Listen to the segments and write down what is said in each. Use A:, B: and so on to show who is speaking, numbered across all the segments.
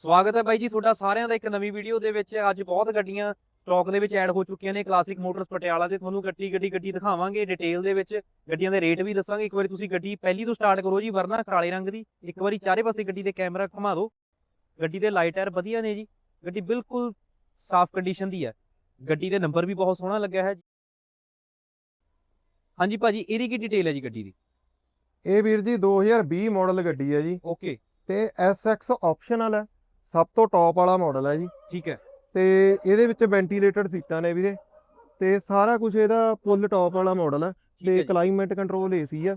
A: ਸਵਾਗਤ ਹੈ ਬਾਈ ਜੀ ਤੁਹਾਡਾ ਸਾਰਿਆਂ ਦਾ ਇੱਕ ਨਵੀਂ ਵੀਡੀਓ ਦੇ ਵਿੱਚ। ਅੱਜ ਬਹੁਤ ਗੱਡੀਆਂ ਸਟਾਕ ਦੇ ਵਿੱਚ ਐਡ ਹੋ ਚੁੱਕੀਆਂ ਨੇ ਕਲਾਸਿਕ ਮੋਟਰਸ ਪਟਿਆਲਾ ਤੇ ਤੁਹਾਨੂੰ ਗੱਡੀ ਗੱਡੀ ਗੱਡੀ ਦਿਖਾਵਾਂਗੇ ਡਿਟੇਲ ਦੇ ਵਿੱਚ। ਗੱਡੀਆਂ ਦੇ ਰੇਟ ਵੀ ਦੱਸਾਂਗੇ। ਇੱਕ ਵਾਰੀ ਤੁਸੀਂ ਗੱਡੀ ਪਹਿਲੀ ਤੋਂ ਸਟਾਰਟ ਕਰੋ ਜੀ ਵਰਨਾ ਕਾਲੇ ਰੰਗ ਦੀ। ਇੱਕ ਵਾਰੀ ਚਾਰੇ ਪਾਸੇ ਗੱਡੀ ਦੇ ਕੈਮਰਾ ਘੁਮਾ ਦਿਓ। ਗੱਡੀ ਦੇ ਲਾਈਟ ਟਾਇਰ ਵਧੀਆ ਨੇ ਜੀ। ਗੱਡੀ ਬਿਲਕੁਲ ਸਾਫ਼ ਕੰਡੀਸ਼ਨ ਦੀ ਹੈ। ਗੱਡੀ ਦੇ ਨੰਬਰ ਵੀ ਬਹੁਤ ਸੋਹਣਾ ਲੱਗਿਆ ਹੈ। ਹਾਂਜੀ ਭਾਜੀ ਇਹਦੀ ਕੀ ਡਿਟੇਲ ਹੈ ਜੀ ਗੱਡੀ ਦੀ?
B: ਇਹ ਵੀਰ ਜੀ 2020 ਮਾਡਲ ਗੱਡੀ ਹੈ ਜੀ।
A: ਓਕੇ
B: ਤੇ SX ਆਪਸ਼ਨਲ ਹੈ। ਸਭ ਤੋਂ ਟੌਪ ਵਾਲਾ ਮਾਡਲ ਹੈ ਜੀ।
A: ਠੀਕ ਹੈ।
B: ਤੇ ਇਹਦੇ ਵਿੱਚ ਵੈਂਟੀਲੇਟਡ ਸੀਟਾਂ ਨੇ ਵੀਰੇ। ਤੇ ਸਾਰਾ ਕੁਝ ਇਹਦਾ ਫੁੱਲ ਟੌਪ ਵਾਲਾ ਮਾਡਲ ਹੈ
A: ਹੈ
B: ਤੇ। ਕਲਾਈਮੇਟ ਕੰਟਰੋਲ ਏਸੀ ਆ।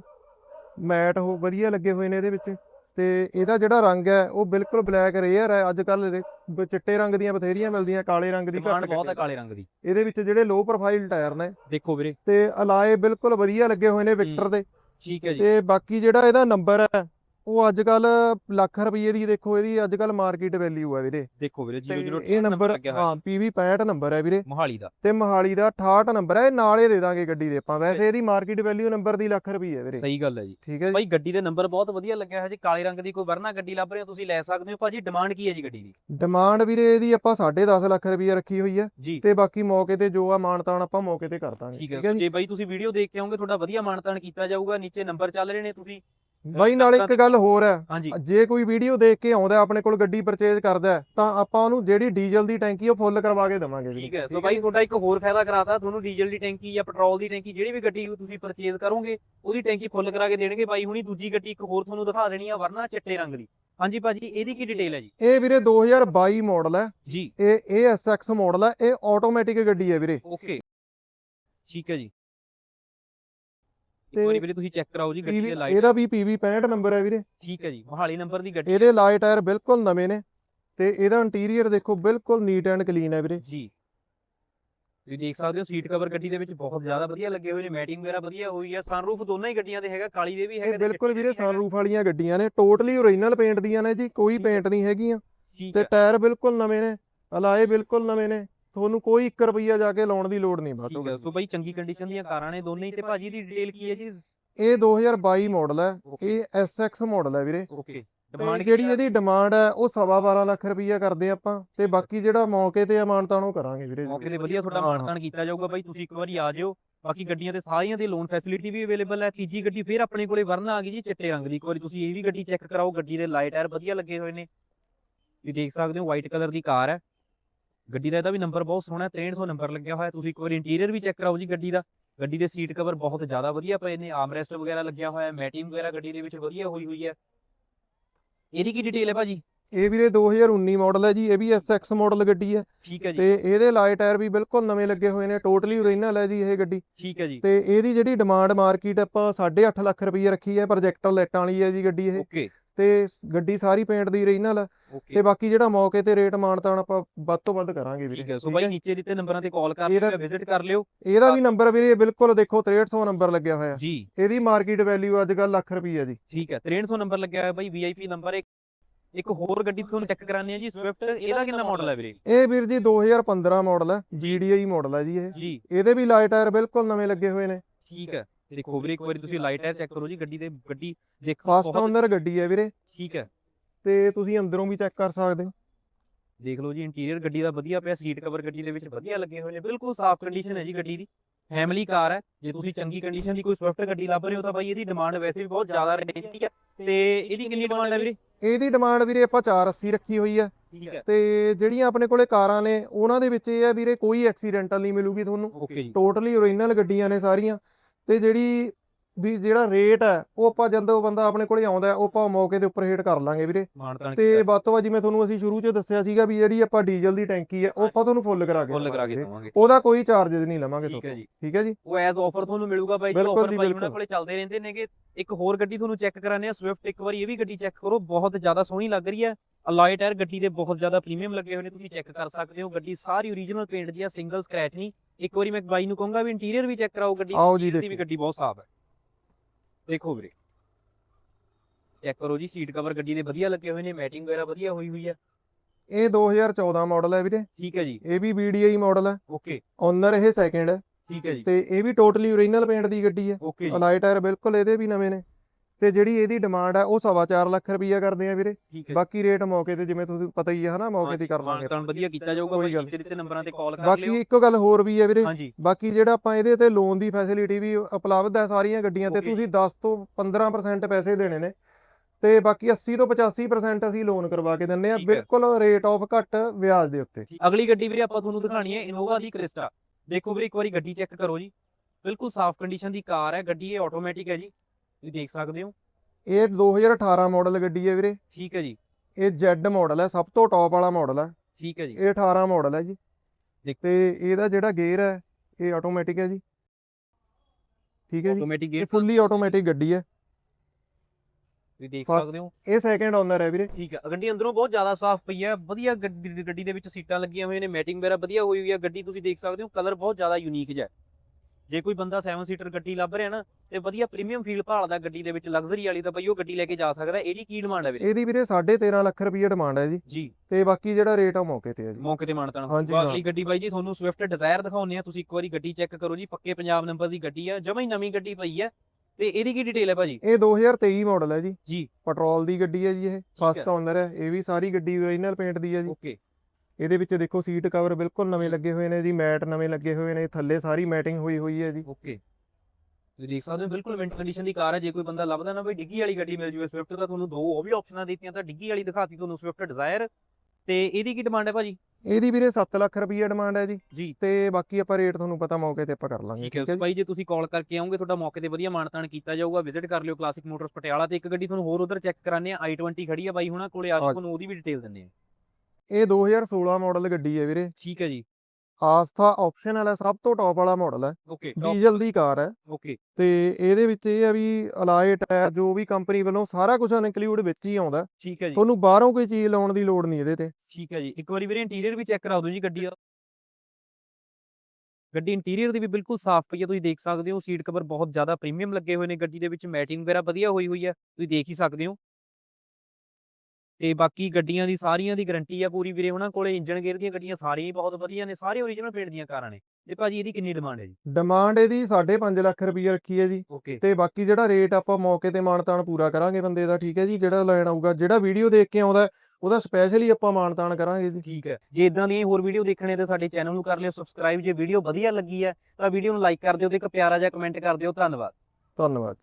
B: ਮੈਟ ਉਹ ਵਧੀਆ ਲੱਗੇ ਹੋਏ ਨੇ ਇਹਦੇ ਵਿੱਚ। ਤੇ ਇਹਦਾ ਜਿਹੜਾ ਰੰਗ ਹੈ ਉਹ ਬਿਲਕੁਲ ਬਲੈਕ ਰੇਅਰ ਹੈ। ਅੱਜ ਕੱਲ ਚਿੱਟੇ ਰੰਗ ਦੀਆਂ ਬਥੇਰੀਆਂ ਮਿਲਦੀਆਂ ਕਾਲੇ ਰੰਗ ਦੀ
A: ਡਿਮਾਂਡ ਬਹੁਤ ਹੈ। ਕਾਲੇ ਰੰਗ ਦੀ।
B: ਇਹਦੇ ਵਿੱਚ ਜਿਹੜੇ ਲੋ ਪ੍ਰੋਫਾਈਲ ਟਾਇਰ ਨੇ।
A: ਦੇਖੋ ਵੀਰੇ।
B: ਤੇ ਅਲਾਏ ਬਿਲਕੁਲ ਵਧੀਆ ਲੱਗੇ ਹੋਏ ਨੇ ਵਿਕਟਰ ਦੇ।
A: ਠੀਕ ਹੈ ਜੀ।
B: ਤੇ ਬਾਕੀ ਜਿਹੜਾ ਇਹਦਾ ਨੰਬਰ ਹੈ ਉਹ ਅੱਜ ਕੱਲ ਲੱਖ ਰੁਪਏ ਦੀ ਦੇਖੋ ਇਹਦੀ ਅੱਜ ਕੱਲ ਮਾਰਕੀਟ ਵੈਲਿਊ ਹੈ ਵੀਰੇ।
A: ਦੇਖੋ ਵੀਰੇ
B: ਤੇ
A: 00
B: ਇਹ ਨੰਬਰ ਹਾਂ PV 65 ਨੰਬਰ ਹੈ ਵੀਰੇ।
A: ਮੋਹਾਲੀ ਦਾ।
B: ਤੇ ਮੋਹਾਲੀ ਦਾ 68 ਨੰਬਰ ਹੈ ਇਹ ਨਾਲੇ ਦੇ ਦਾਂਗੇ ਗੱਡੀ ਦੇ ਆਪਾਂ। ਵੈਸੇ ਇਹਦੀ ਮਾਰਕੀਟ ਵੈਲਿਊ ਨੰਬਰ ਦੀ ਲੱਖ ਰੁਪਏ ਹੈ ਵੀਰੇ।
A: ਸਹੀ ਗੱਲ ਹੈ ਜੀ।
B: ਠੀਕ ਹੈ
A: ਭਾਈ ਗੱਡੀ ਦੇ ਨੰਬਰ ਬਹੁਤ ਵਧੀਆ ਲੱਗਿਆ ਹੈ ਜੀ। ਕਾਲੇ ਰੰਗ ਦੀ ਕੋਈ ਵਰਨਾ ਗੱਡੀ ਲੱਭ ਰਹੇ ਹੋ ਤੁਸੀਂ ਲੈ ਸਕਦੇ ਹੋ। ਭਾਜੀ ਡਿਮਾਂਡ ਕੀ ਹੈ ਜੀ ਗੱਡੀ ਦੀ?
B: ਡਿਮਾਂਡ ਵੀਰੇ ਇਹਦੀ ਆਪਾਂ 10.5 ਲੱਖ ਰੁਪਏ ਰੱਖੀ ਹੋਈ ਹੈ। ਤੇ ਬਾਕੀ ਮੌਕੇ ਤੇ ਜੋ ਆ ਮਾਨਤਾਨ ਆਪਾਂ ਮੌਕੇ ਤੇ ਕਰ ਦਾਂਗੇ।
A: ਠੀਕ ਹੈ
B: ਜੀ।
A: ਬਾਈ ਤੁਸੀਂ ਵੀਡੀਓ ਦੇਖ ਕੇ ਆਉਂਗੇ ਤੁਹਾਡਾ ਵਧੀਆ ਮਾਨਤਾਨ ਕੀਤਾ ਜਾਊਗਾ। ਨੀਚੇ ਨੰਬਰ ਚੱਲ ਰਹੇ ਨੇ ਤੁਸੀਂ।
B: ਬਾਈ ਨਾਲੇ ਇੱਕ ਗੱਲ ਹੋਰ ਹੈ। ਜੇ ਕੋਈ ਵੀਡੀਓ ਦੇਖ ਕੇ ਆਉਂਦਾ ਆਪਣੇ ਕੋਲ ਗੱਡੀ ਪਰਚੇਜ਼ ਕਰਦਾ ਤਾਂ ਆਪਾਂ ਉਹਨੂੰ ਜਿਹੜੀ ਡੀਜ਼ਲ ਦੀ ਟੈਂਕੀ ਉਹ ਫੁੱਲ ਕਰਵਾ ਕੇ ਦੇਵਾਂਗੇ
A: ਠੀਕ ਹੈ। ਸੋ ਬਾਈ ਤੁਹਾਡਾ ਇੱਕ ਹੋਰ ਫਾਇਦਾ ਕਰਾਤਾ ਤੁਹਾਨੂੰ ਡੀਜ਼ਲ ਦੀ ਟੈਂਕੀ ਜਾਂ ਪੈਟਰੋਲ ਦੀ ਟੈਂਕੀ ਜਿਹੜੀ ਵੀ ਗੱਡੀ ਤੁਸੀਂ ਪਰਚੇਜ਼ ਕਰੋਗੇ ਉਹਦੀ ਟੈਂਕੀ ਫੁੱਲ ਕਰਾ ਕੇ ਦੇਣਗੇ। ਬਾਈ ਹੁਣੀ ਦੂਜੀ ਗੱਡੀ ਇੱਕ ਹੋਰ ਤੁਹਾਨੂੰ ਦਿਖਾ ਦੇਣੀ ਆ ਵਰਨਾ ਚਿੱਟੇ ਰੰਗ ਦੀ। ਹਾਂਜੀ ਭਾਜੀ ਇਹਦੀ ਕੀ ਡਿਟੇਲ ਹੈ ਜੀ?
B: ਇਹ ਵੀਰੇ 2022 ਮਾਡਲ ਹੈ।
A: ਜੀ।
B: ਇਹ ਇਹ SX ਮਾਡਲ ਹੈ। ਇਹ ਆਟੋਮੈਟਿਕ ਗੱਡੀ ਹੈ ਵੀਰੇ।
A: ਓਕੇ। ਠੀਕ ਹੈ ਜੀ। ਇੱਕ
B: ਤੇ
A: ਵਾਰੀ ਵੀਰੇ ਤੁਸੀਂ ਚੈੱਕ ਕਰਾਓ ਜੀ ਗੱਡੀ ਦੇ ਲਾਈਟ
B: ਇਹਦਾ ਵੀ PV 65 ਨੰਬਰ ਹੈ ਵੀਰੇ।
A: ਠੀਕ ਹੈ ਜੀ ਮੋਹਾਲੀ ਨੰਬਰ ਦੀ ਗੱਡੀ
B: ਇਹਦੇ ਲਾਈਟ ਟਾਇਰ ਬਿਲਕੁਲ ਨਵੇਂ ਨੇ ਤੇ ਇਹਦਾ ਇੰਟੀਰੀਅਰ ਦੇਖੋ ਬਿਲਕੁਲ ਨੀਟ ਐਂਡ ਕਲੀਨ ਹੈ ਵੀਰੇ।
A: ਜੀ। ਤੁਸੀਂ ਦੇਖ ਸਕਦੇ ਹੋ ਸੀਟ ਕਵਰ ਗੱਡੀ ਦੇ ਵਿੱਚ ਬਹੁਤ ਜ਼ਿਆਦਾ ਵਧੀਆ ਲੱਗੇ ਹੋਏ ਨੇ ਮੈਟਿੰਗ ਵਗੈਰਾ ਵਧੀਆ ਹੋਈ ਹੈ ਸਨਰੂਫ ਦੋਨਾਂ ਹੀ ਗੱਡੀਆਂ ਦੇ ਹੈਗਾ ਕਾਲੀ ਦੇ ਵੀ ਹੈਗਾ
B: ਇਹ ਬਿਲਕੁਲ ਵੀਰੇ। ਸਨਰੂਫ ਵਾਲੀਆਂ ਗੱਡੀਆਂ ਨੇ ਟੋਟਲੀ ਓਰੀਜਨਲ ਪੇਂਟ ਦੀਆਂ ਨੇ ਜੀ ਕੋਈ। ਪੇਂਟ ਨਹੀਂ ਹੈਗੀਆਂ। ਤੇ ਟਾਇਰ ਬਿਲਕੁਲ ਨਵੇਂ ਨੇ ਅਲਾਏ ਬਿਲਕੁਲ ਨਵੇਂ ਨੇ। ਤੁਹਾਨੂੰ ਕੋਈ 1 ਰੁਪਈਆ ਜਾ ਕੇ ਲਾਉਣ ਦੀ ਲੋੜ ਨਹੀਂ
A: ਠੀਕ
B: ਬਾਟੋ
A: ਹੈ ਸੋ ਬਾਈ ਚੰਗੀ ਕੰਡੀਸ਼ਨ ਦੀਆਂ ਕਾਰਾਂ ਨੇ ਦੋਨੇ ਹੀ ਤੇ ਭਾਜੀ ਦੀ ਡਿਟੇਲ ਕੀ ਹੈ ਜੀ?
B: ਇਹ 2022 ਮਾਡਲ ਹੈ. ਇਹ SX ਮਾਡਲ ਹੈ ਵੀਰੇ।
A: ਓਕੇ
B: ਤੇ ਜਿਹੜੀ ਇਹਦੀ ਡਿਮਾਂਡ ਹੈ ਉਹ ਸਵਾ 12 ਲੱਖ ਰੁਪਈਆ ਕਰਦੇ ਆਪਾਂ ਤੇ ਬਾਕੀ ਜਿਹੜਾ ਮੌਕੇ ਤੇ ਅਮਾਨਤਾਨ ਉਹ ਕਰਾਂਗੇ ਵੀਰੇ।
A: ਮੌਕੇ ਤੇ ਵਧੀਆ ਤੁਹਾਡਾ। ਮਾਨਤਾਨ ਕੀਤਾ ਜਾਊਗਾ ਬਾਈ ਤੁਸੀਂ ਇੱਕ ਵਾਰੀ ਆ ਜਿਓ। ਬਾਕੀ ਗੱਡੀਆਂ ਤੇ ਸਾਰੀਆਂ ਦੀ ਲੋਨ ਫੈਸਿਲਿਟੀ ਵੀ ਅਵੇਲੇਬਲ ਹੈ। ਤੀਜੀ ਗੱਡੀ ਫੇਰ ਆਪਣੇ ਕੋਲੇ ਵਰਨਾ ਆ ਗਈ ਜੀ ਚਿੱਟੇ ਰੰਗ ਦੀ। ਇੱਕ ਵਾਰੀ ਤੁਸੀਂ ਇਹ ਵੀ ਗੱਡੀ ਚੈੱਕ ਕਰਾਓ ਗੱਡੀ ਦੇ ਲਾਈਟ ਟਾਇਰ ਵਧੀਆ ਲੱਗੇ ਹੋਏ ਨੇ। ਤੁਸੀਂ ਦੇਖ ਸਕਦੇ ਹੋ ਵਾਈਟ ਕਲਰ ਦੀ ਕਾਰ ਹੈ। ਗੱਡੀ ਦਾ ਇਹਦਾ ਵੀ ਨੰਬਰ ਬਹੁਤ ਸੋਹਣਾ ਹੈ 6300 ਨੰਬਰ ਲੱਗਿਆ ਹੋਇਆ ਤੁਸੀਂ ਇੱਕ ਵਾਰੀ ਇੰਟੀਰੀਅਰ ਵੀ ਚੈੱਕ ਕਰਾਓ ਜੀ ਗੱਡੀ ਦਾ। ਗੱਡੀ ਦੇ ਸੀਟ ਕਵਰ ਬਹੁਤ ਜ਼ਿਆਦਾ ਵਧੀਆ ਪਏ ਨੇ ਆਰਮਰੈਸਟ ਵਗੈਰਾ ਲੱਗਿਆ ਹੋਇਆ ਹੈ ਮੈਟਿੰਗ ਵਗੈਰਾ ਗੱਡੀ ਦੇ ਵਿੱਚ ਵਧੀਆ ਹੋਈ ਹੋਈ ਹੈ। ਇਹਦੀ ਕੀ ਡਿਟੇਲ ਹੈ ਭਾਜੀ?
B: ਇਹ ਵੀਰੇ 2019 ਮਾਡਲ ਹੈ ਜੀ ਇਹ ਵੀ SX ਮਾਡਲ ਗੱਡੀ ਹੈ।
A: ਠੀਕ ਹੈ ਜੀ।
B: ਤੇ ਇਹਦੇ ਲਾਈਟ ਟਾਇਰ ਵੀ ਬਿਲਕੁਲ ਨਵੇਂ ਲੱਗੇ ਹੋਏ ਨੇ ਟੋਟਲੀ ਓਰੀਜਨਲ ਹੈ ਜੀ ਇਹ ਗੱਡੀ।
A: ਠੀਕ ਹੈ ਜੀ।
B: ਤੇ ਇਹਦੀ ਜਿਹੜੀ ਡਿਮਾਂਡ ਮਾਰਕੀਟ ਆਪਾਂ 8.5 ਲੱਖ ਰੁਪਏ ਰੱਖੀ ਹੈ ਪ੍ਰੋਜੈਕਟਰ ਲਾਈਟਾਂ ਵਾਲੀ ਹੈ ਜੀ ਗੱਡੀ ਇਹ।
A: ਓਕੇ
B: ਤੇ ਗੱਡੀ ਸਾਰੀ ਪੇਂਟ ਦੀ ਓਰੀਜਨਲ ਹੈ
A: ਓਕੇ।
B: ਤੇ ਬਾਕੀ ਜਿਹੜਾ ਮੌਕੇ ਤੇ ਰੇਟ ਮਾਨਤਾਨ ਆਪਾਂ ਵੱਧ ਤੋਂ ਵੱਧ ਕਰਾਂਗੇ ਵੀਰੇ
A: ਠੀਕ ਹੈ ਸੋ ਬਾਈ
B: ਹੈ?
A: ਨੀਚੇ ਦਿੱਤੇ ਨੰਬਰਾਂ ਤੇ ਕਾਲ ਕਰ ਲਿਓ ਵਿਜ਼ਿਟ ਕਰ ਲਿਓ।
B: ਇਹਦਾ ਵੀ ਨੰਬਰ ਵੀਰੇ ਬਿਲਕੁਲ ਦੇਖੋ 6300 ਨੰਬਰ ਲੱਗਿਆ ਹੋਇਆ।
A: ਜੀ।
B: ਇਹਦੀ ਮਾਰਕੀਟ ਵੈਲਿਊ ਅੱਜ ਕੱਲ ਲੱਖ ਰੁਪਏ ਜੀ।
A: ਠੀਕ ਹੈ 6300 ਨੰਬਰ ਲੱਗਿਆ ਹੋਇਆ ਬਾਈ ਵੀਆਈਪੀ ਨੰਬਰ ਇੱਕ। ਇੱਕ ਹੋਰ ਗੱਡੀ ਤੁਹਾਨੂੰ ਚੈੱਕ ਕਰਾਣੀ ਹੈ ਜੀ ਸਵਿਫਟ ਇਹਦਾ ਕਿੰਨਾ ਮਾਡਲ ਹੈ ਵੀਰੇ?
B: ਇਹ ਵੀਰ ਜੀ 2015 ਮਾਡਲ ਹੈ GDI ਮਾਡਲ ਹੈ ਜੀ ਇਹ।
A: ਜੀ।
B: ਇਹਦੇ ਵੀ ਲਾਈਟ ਟਾਇਰ ਬਿਲਕੁਲ ਨਵੇਂ ਲੱਗੇ ਹੋਏ ਨੇ।
A: ਠੀਕ ਹੈ। ਦੇਖੋ ਵੀਰੇ ਇੱਕ ਵਾਰੀ ਤੁਸੀਂ ਲਾਈਟ ਟਾਇਰ ਚੈੱਕ ਕਰੋ ਜੀ ਗੱਡੀ ਦੇ ਗੱਡੀ ਦੇਖੋ
B: ਫਸਟ ਓਨਰ ਗੱਡੀ ਹੈ ਵੀਰੇ।
A: ਠੀਕ ਹੈ।
B: ਤੇ ਤੁਸੀਂ ਅੰਦਰੋਂ ਵੀ ਚੈੱਕ ਕਰ ਸਕਦੇ ਹੋ।
A: ਦੇਖ ਲਓ ਜੀ ਇੰਟੀਰੀਅਰ ਗੱਡੀ ਦਾ ਵਧੀਆ ਪਿਆ ਸੀਟ ਕਵਰ ਗੱਡੀ ਦੇ ਵਿੱਚ ਵਧੀਆ ਲੱਗੇ ਹੋਏ ਨੇ ਬਿਲਕੁਲ ਸਾਫ਼ ਕੰਡੀਸ਼ਨ ਹੈ ਜੀ ਗੱਡੀ ਦੀ। ਫੈਮਿਲੀ ਕਾਰ ਹੈ ਜੇ ਤੁਸੀਂ ਚੰਗੀ ਕੰਡੀਸ਼ਨ ਦੀ ਕੋਈ ਸਵਿਫਟ ਗੱਡੀ ਲੱਭ ਰਹੇ ਹੋ ਤਾਂ ਬਾਈ ਇਹਦੀ ਡਿਮਾਂਡ ਵੈਸੇ ਵੀ ਬਹੁਤ ਜ਼ਿਆਦਾ ਰਹਿੰਦੀ ਹੈ। ਤੇ ਇਹਦੀ ਕਿੰਨੀ ਡਿਮਾਂਡ ਹੈ ਵੀਰੇ?
B: ਇਹਦੀ ਡਿਮਾਂਡ ਵੀਰੇ ਆਪਾਂ 480 ਰੱਖੀ ਹੋਈ ਹੈ। ਤੇ ਜਿਹੜੀਆਂ ਆਪਣੇ ਕੋਲੇ ਕਾਰਾਂ ਨੇ ਉਹਨਾਂ ਦੇ ਵਿੱਚ ਇਹ ਹੈ ਵੀਰੇ ਕੋਈ ਐਕਸੀਡੈਂਟਲ ਨਹੀਂ ਮਿਲੂਗੀ ਤੁਹਾਨੂੰ। ਟੋਟਲੀ ਓਰੀਜਨਲ ਗੱਡੀਆਂ ਨੇ ਸਾਰੀਆਂ। ਤੇ ਜਿਹੜੀ ਵੀ ਜਿਹੜਾ ਰੇਟ ਹੈ ਉਹ ਆਪਾਂ ਜਦੋਂ ਬੰਦਾ ਆਪਣੇ ਕੋਲੇ ਆਉਂਦਾ ਉਹ ਆਪਾਂ ਮੌਕੇ ਦੇ ਉੱਪਰ ਹੇਟ ਕਰ ਲਾਂਗੇ ਵੀਰੇ। ਤੇ ਵੱਧ ਤੋਂ ਵੱਧ ਜਿਵੇਂ ਤੁਹਾਨੂੰ ਅਸੀਂ ਸ਼ੁਰੂ 'ਚ ਦੱਸਿਆ ਸੀਗਾ ਵੀ ਜਿਹੜੀ ਆਪਾਂ ਡੀਜ਼ਲ ਦੀ ਟੈਂਕੀ ਹੈ ਉਹ ਆਪਾਂ ਤੁਹਾਨੂੰ ਫੁੱਲ ਕਰਾ ਕੇ
A: ਫੁੱਲ ਕਰਾ ਕੇ
B: ਦੇਵਾਂਗੇ।
A: ਦਵਾਂਗੇ।
B: ਉਹਦਾ ਕੋਈ ਚਾਰजेस ਨਹੀਂ ਲਵਾਂਗੇ
A: ਠੀਕ ਹੈ
B: ਤੁਹਾਨੂੰ।
A: ਜੀ।
B: ਠੀਕ ਹੈ ਜੀ?
A: ਉਹ ਐਜ਼ ਆਫਰ ਤੁਹਾਨੂੰ ਮਿਲੂਗਾ ਬਾਈ ਜੀ ਆਫਰ ਬਾਈ ਉਹਨਾਂ। ਕੋਲੇ ਚੱਲਦੇ ਰਹਿੰਦੇ ਨੇਗੇ। ਇੱਕ ਹੋਰ ਗੱਡੀ ਤੁਹਾਨੂੰ ਚੈੱਕ ਕਰਾਣੇ ਆ ਸਵਿਫਟ ਇੱਕ ਵਾਰੀ ਇਹ ਵੀ ਗੱਡੀ ਚੈੱਕ ਕਰੋ ਬਹੁਤ ਜ਼ਿਆਦਾ ਸੋਹਣੀ ਲੱਗ ਰਹੀ ਹੈ। ਅਲਾਈ ਟਾਇਰ ਗੱਡੀ ਦੇ ਬਹੁਤ ਜ਼ਿਆਦਾ ਪ੍ਰੀਮੀਅਮ ਲੱਗੇ ਹੋਏ ਨੇ ਤੁਸੀਂ ਚੈੱਕ ਕਰ ਸਕਦੇ ਹੋ। ਗੱਡੀ ਸਾਰੀ ਓਰੀਜਨਲ ਪੇਂਟ ਦੀ ਆ ਸਿੰਗਲ ਸਕ੍ਰੈਚ ਨਹੀਂ। ਇੱਕ ਵਾਰੀ ਮੈਂ ਬਾਈ ਨੂੰ ਕਹੂੰਗਾ ਵੀ ਇੰਟੀਰੀਅਰ ਵੀ ਚੈੱਕ ਕਰਾਓ ਗੱਡੀ
B: ਆਓ ਜੀ
A: interior ਦੀ ਵੀ। ਗੱਡੀ ਬਹੁਤ ਸਾਫ਼ ਹੈ। ਦੇਖੋ ਵੀਰੇ। ਚੈੱਕ ਕਰੋ ਜੀ ਸੀਟ ਕਵਰ ਗੱਡੀ ਦੇ ਵਧੀਆ ਲੱਗੇ ਹੋਏ ਨੇ ਮੈਟਿੰਗ ਵਗੈਰਾ ਵਧੀਆ ਹੋਈ ਹੋਈ ਹੈ।
B: ਇਹ 2014 ਮਾਡਲ ਹੈ ਵੀਰੇ।
A: ਠੀਕ ਹੈ ਜੀ।
B: ਇਹ ਵੀ VDI ਮਾਡਲ ਹੈ।
A: ਓਕੇ
B: ਓਨਰ ਇਹ ਸੈਕਿੰਡ ਹੈ।
A: ਠੀਕ ਹੈ ਜੀ।
B: ਤੇ ਇਹ ਵੀ ਟੋਟਲੀ ਓਰੀਜਨਲ ਪੇਂਟ ਦੀ ਗੱਡੀ ਹੈ। ਅਲਾਈ ਟਾਇਰ ਬਿਲਕੁਲ ਇਹਦੇ ਵੀ ਨਵੇਂ ਨੇ। ਤੇ ਜਿਹੜੀ ਇਹਦੀ ਡਿਮਾਂਡ ਹੈ ਉਹ ਸਵਾ ਚਾਰ ਲੱਖ ਰੁਪਈਆ ਕਰਦੇ ਆ ਵੀਰੇ।
A: ਠੀਕ ਹੈ
B: ਬਾਕੀ ਰੇਟ ਮੌਕੇ ਤੇ ਜਿਵੇਂ ਤੁਸੀਂ ਪਤਾ ਹੀ ਹੈ ਹਨਾ ਮੌਕੇ ਤੇ ਕਰ ਲਾਂਗੇ।
A: ਤਾਂ ਵਧੀਆ ਕੀਤਾ ਜਾਊਗਾ ਬਾਈ ਨੀਚੇ ਦਿੱਤੇ ਨੰਬਰਾਂ ਤੇ ਕਾਲ ਕਰ
B: ਬਾਕੀ
A: ਲਿਓ।
B: ਇੱਕ ਗੱਲ ਹੋਰ ਵੀ ਹੈ ਵੀਰੇ। ਬਾਕੀ ਜਿਹੜਾ ਆਪਾਂ ਇਹਦੇ ਤੇ ਲੋਨ ਦੀ ਫੈਸਿਲਿਟੀ ਵੀ ਉਪਲਬਧ ਹੈ ਸਾਰੀਆਂ ਗੱਡੀਆਂ ਤੇ ਤੁਸੀਂ 10 ਤੋਂ 15% ਪੈਸੇ ਦੇਣੇ ਨੇ। ਤੇ ਬਾਕੀ 80 ਤੋਂ 85% ਅਸੀਂ ਲੋਨ ਕਰਵਾ ਕੇ ਦਿੰਨੇ ਆ। ਬਿਲਕੁਲ ਰੇਟ ਆਫ ਘੱਟ ਵਿਆਜ ਦੇ ਉੱਤੇ।
A: ਅਗਲੀ ਗੱਡੀ ਵੀਰੇ ਆਪਾਂ ਤੁਹਾਨੂੰ ਦਿਖਾਣੀ ਹੈ ਇਨੋਵਾ ਦੀ ਕ੍ਰਿਸਟਾ ਦੇਖੋ ਵੀਰੇ ਇੱਕ ਵਾਰੀ ਗੱਡੀ ਚੈੱਕ ਕਰੋ ਜੀ। ਬਿਲਕੁਲ ਸਾਫ਼ ਕੰਡੀਸ਼ਨ ਦੀ ਕਾਰ ਹੈ ਗੱਡੀ ਇਹ ਆਟੋਮੈਟਿਕ ਹੈ ਜੀ। ਤੁਸੀਂ ਦੇਖ ਸਕਦੇ ਹੋ।
B: ਇਹ 2018 ਮਾਡਲ ਗੱਡੀ ਹੈ ਵੀਰੇ।
A: ਠੀਕ ਹੈ ਜੀ।
B: ਇਹ Z ਮਾਡਲ ਹੈ ਸਭ ਤੋਂ ਟੌਪ ਵਾਲਾ ਮਾਡਲ ਹੈ।
A: ਠੀਕ ਹੈ ਜੀ।
B: ਇਹ 18 ਮਾਡਲ ਹੈ ਜੀ। ਤੇ ਇਹਦਾ ਜਿਹੜਾ ਗੇਅਰ ਹੈ ਇਹ ਆਟੋਮੈਟਿਕ ਹੈ ਜੀ। ਠੀਕ ਹੈ ਜੀ।
A: ਆਟੋਮੈਟਿਕ ਗੇਅਰ
B: ਫੁੱਲੀ ਆਟੋਮੈਟਿਕ ਗੱਡੀ ਹੈ।
A: ਤੁਸੀਂ ਦੇਖ ਸਕਦੇ ਹੋ।
B: ਇਹ ਸੈਕੰਡ ਓਨਰ ਹੈ ਵੀਰੇ।
A: ਠੀਕ ਹੈ। ਗੱਡੀ ਅੰਦਰੋਂ ਬਹੁਤ ਜ਼ਿਆਦਾ ਸਾਫ਼ ਪਈ ਹੈ। ਵਧੀਆ ਗੱਡੀ ਗੱਡੀ ਦੇ ਵਿੱਚ ਸੀਟਾਂ ਲੱਗੀਆਂ ਹੋਈਆਂ ਨੇ ਮੈਟਿੰਗ ਵਗੈਰਾ ਵਧੀਆ ਹੋਈ ਹੋਈ ਹੈ। ਗੱਡੀ ਤੁਸੀਂ ਦੇਖ ਸਕਦੇ ਹੋ ਕਲਰ ਬਹੁਤ ਜ਼ਿਆਦਾ ਯੂਨੀਕ ਜਿਹਾ। ਜੇ ਕੋਈ ਬੰਦਾ 7 ਸੀਟਰ ਗੱਡੀ ਲੱਭ ਰਿਹਾ ਨਾ ਤੇ ਵਧੀਆ ਪ੍ਰੀਮੀਅਮ ਫੀਲ ਭਾਲਦਾ ਗੱਡੀ ਦੇ ਵਿੱਚ ਲਗਜ਼ਰੀ ਵਾਲੀ ਤਾਂ ਬਈ ਉਹ ਗੱਡੀ ਲੈ ਕੇ ਜਾ ਸਕਦਾ ਇਹਦੀ ਕੀ ਡਿਮਾਂਡ ਹੈ ਵੀਰੇ?
B: ਇਹਦੀ ਵੀਰੇ 13.5 ਲੱਖ ਰੁਪਏ ਡਿਮਾਂਡ ਹੈ ਜੀ।
A: ਜੀ।
B: ਤੇ ਬਾਕੀ ਜਿਹੜਾ ਰੇਟ ਆ ਮੌਕੇ ਤੇ ਹੈ ਜੀ।
A: ਮੌਕੇ ਤੇ
B: ਹਾਂ।
A: ਅਗਲੀ ਗੱਡੀ ਬਾਈ ਜੀ ਤੁਹਾਨੂੰ ਸਵਿਫਟ ਡਿਜ਼ਾਇਰ ਦਿਖਾਉਂਦੇ ਆ ਤੁਸੀਂ ਇੱਕ ਵਾਰੀ ਗੱਡੀ ਚੈੱਕ ਕਰੋ ਜੀ ਪੱਕੇ ਪੰਜਾਬ ਨੰਬਰ ਦੀ ਗੱਡੀ ਆ। ਜਮਾ ਹੀ ਨਵੀਂ ਗੱਡੀ ਪਈ ਹੈ ਤੇ ਇਹਦੀ ਕੀ ਡਿਟੇਲ ਹੈ ਭਾਜੀ?
B: ਇਹ 2023 ਮਾਡਲ ਹੈ ਜੀ।
A: ਜੀ।
B: ਪੈਟਰੋਲ ਦੀ ਗੱਡੀ ਹੈ ਜੀ ਇਹ ਫਸਟ ਓਨਰ ਹੈ। ਇਹ ਵੀ ਸਾਰੀ ਗੱਡੀ ਓਰੀਜਨਲ ਪੇਂਟ ਦੀ ਹੈ ਜੀ।
A: ਓਕੇ
B: ਇਹਦੇ ਵਿੱਚ ਦੇਖੋ ਸੀਟ ਕਵਰ ਬਿਲਕੁਲ ਨਵੇਂ ਲੱਗੇ ਹੋਏ ਨੇ ਜੀ ਮੈਟ ਨਵੇਂ ਲੱਗੇ ਹੋਏ ਨੇ। ਥੱਲੇ ਸਾਰੀ ਮੈਟਿੰਗ ਹੋਈ ਹੋਈ ਹੈ ਜੀ।
A: ਓਕੇ ਤੁਸੀਂ ਦੇਖ ਸਕਦੇ ਹੋ ਬਿਲਕੁਲ ਮਿੰਟ ਕੰਡੀਸ਼ਨ ਦੀ ਕਾਰ ਹੈ ਜੇ ਕੋਈ ਬੰਦਾ ਲੱਭਦਾ ਨਾ ਬਈ ਡਿੱਗੀ ਵਾਲੀ ਗੱਡੀ ਮਿਲ ਜੂਵੇ ਸਵਿਫਟ ਤਾਂ ਤੁਹਾਨੂੰ ਦੋ ਉਹ ਵੀ ਆਪਸ਼ਨਾਂ ਦਿੱਤੀਆਂ ਤਾਂ ਡਿੱਗੀ ਵਾਲੀ ਦਿਖਾਤੀ ਤੁਹਾਨੂੰ ਸਵਿਫਟ ਡਿਜ਼ਾਇਰ ਤੇ ਇਹਦੀ ਕੀ ਡਿਮਾਂਡ ਹੈ ਭਾਜੀ?
B: ਇਹਦੀ ਵੀਰੇ 7 ਲੱਖ ਰੁਪਏ ਡਿਮਾਂਡ ਹੈ ਜੀ ਤੇ ਬਾਕੀ ਆਪਾਂ ਰੇਟ ਤੁਹਾਨੂੰ ਪਤਾ ਮੌਕੇ ਤੇ ਆਪਾਂ ਕਰ ਲਾਂਗੇ
A: ਠੀਕ ਹੈ
B: ਜੀ?
A: ਭਾਈ ਜੇ ਤੁਸੀਂ ਕਾਲ ਕਰਕੇ ਆਓਗੇ ਤੁਹਾਡਾ ਮੌਕੇ ਤੇ ਵਧੀਆ ਮਾਨਤਾਨ ਕੀਤਾ ਜਾਊਗਾ ਵਿਜ਼ਿਟ ਕਰ ਲਿਓ ਕਲਾਸਿਕ ਮੋਟਰਸ ਪਟਿਆਲਾ ਤੇ ਇੱਕ ਗੱਡੀ ਤੁਹਾਨੂੰ ਹੋਰ ਉਧਰ ਚੈੱਕ ਕਰਾਣੇ ਆ i20 ਖੜੀ ਆ ਬਾਈ ਹੁਣਾਂ ਕੋਲੇ ਆ ਕੇ। ਤੁਹਾਨੂੰ ਉਹਦੀ ਵੀ ਡਿਟੇਲ ਦਿੰਦੇ ਆ
B: ਇਹ 2016 ਮਾਡਲ ਗੱਡੀ ਹੈ ਵੀਰੇ।
A: ਠੀਕ ਹੈ ਜੀ।
B: ਆਸਥਾ ਆਪਸ਼ਨਲ ਹੈ ਸਭ ਤੋਂ ਟੌਪ ਵਾਲਾ ਮਾਡਲ ਹੈ।
A: ਓਕੇ
B: ਡੀਜ਼ਲ ਦੀ ਕਾਰ ਹੈ।
A: ਓਕੇ
B: ਤੇ ਇਹਦੇ ਵਿੱਚ ਇਹ ਆ ਵੀ ਅਲਾਈ ਟਾਇਰ ਜੋ ਵੀ ਕੰਪਨੀ ਵੱਲੋਂ ਸਾਰਾ ਕੁਝ ਇਨਕਲੂਡ ਵਿੱਚ ਹੀ ਆਉਂਦਾ
A: ਠੀਕ ਹੈ ਜੀ।
B: ਤੁਹਾਨੂੰ ਬਾਹਰੋਂ ਕੋਈ ਚੀਜ਼ ਲਾਉਣ ਦੀ ਲੋੜ ਨਹੀਂ ਇਹਦੇ ਤੇ।
A: ਠੀਕ ਹੈ ਜੀ। ਇੱਕ ਵਾਰੀ ਵੀਰੇ ਇੰਟੀਰੀਅਰ ਵੀ ਚੈੱਕ ਕਰਾ ਦਿਓ ਜੀ ਗੱਡੀ ਦਾ। ਗੱਡੀ ਇੰਟੀਰੀਅਰ ਦੀ ਵੀ ਬਿਲਕੁਲ ਸਾਫ਼ ਪਈ ਹੈ ਤੁਸੀਂ ਦੇਖ ਸਕਦੇ ਹੋ। ਸੀਟ ਕਵਰ ਬਹੁਤ ਜ਼ਿਆਦਾ ਪ੍ਰੀਮੀਅਮ ਲੱਗੇ ਹੋਏ ਨੇ ਗੱਡੀ ਦੇ ਵਿੱਚ। ਮੈਟਿੰਗ ਵਗੈਰਾ ਵਧੀਆ ਹੋਈ ਹੋਈ ਹੈ ਤੁਸੀਂ ਦੇਖ ਹੀ ਸਕਦੇ ਹੋ। ਤੇ ਬਾਕੀ ਗੱਡੀਆਂ ਦੀ ਸਾਰੀਆਂ ਦੀ ਗਾਰੰਟੀ ਆ ਪੂਰੀ ਵੀਰੇ ਉਹਨਾਂ ਕੋਲੇ ਇੰਜਨ ਗੇਅਰ ਦੀਆਂ ਗੱਡੀਆਂ ਸਾਰੀਆਂ ਹੀ ਬਹੁਤ ਵਧੀਆ ਨੇ ਸਾਰੇ ਓਰੀਜਨਲ ਪੇਂਟ ਦੀਆਂ ਕਾਰਾਂ ਨੇ। ਤੇ ਭਾਜੀ ਇਹਦੀ ਕਿੰਨੀ ਡਿਮਾਂਡ ਹੈ ਜੀ?
B: ਡਿਮਾਂਡ ਇਹਦੀ 5.5 ਲੱਖ ਰੁਪਏ ਰੱਖੀ ਹੈ ਜੀ। ਤੇ ਬਾਕੀ ਜਿਹੜਾ ਰੇਟ ਆਪਾਂ ਮੌਕੇ ਤੇ ਮਾਨਤਾਨ ਪੂਰਾ ਕਰਾਂਗੇ ਬੰਦੇ ਦਾ ਠੀਕ ਹੈ ਜੀ? ਜਿਹੜਾ ਲੈਣ ਆਊਗਾ ਜਿਹੜਾ ਵੀਡੀਓ ਦੇਖ ਕੇ ਆਉਂਦਾ ਉਹਦਾ ਸਪੈਸ਼ਲੀ ਆਪਾਂ ਮਾਨਤਾਨ ਕਰਾਂਗੇ ਜੀ।
A: ਠੀਕ ਹੈ। ਜੇ ਇਦਾਂ ਦੀਆਂ ਹੋਰ ਵੀਡੀਓ ਦੇਖਣੇ ਤਾਂ ਸਾਡੇ ਚੈਨਲ ਨੂੰ ਕਰ ਲਿਓ ਸਬਸਕ੍ਰਾਈਬ ਜੇ ਵੀਡੀਓ ਵਧੀਆ ਲੱਗੀ ਹੈ ਤਾਂ ਵੀਡੀਓ ਨੂੰ ਲਾਈਕ ਕਰ ਦਿਓ ਤੇ ਇੱਕ ਪਿਆਰਾ ਜਿਹਾ ਕਮੈਂਟ ਕਰ ਦਿਓ। ਧੰਨਵਾਦ।
B: ਧੰਨਵਾਦ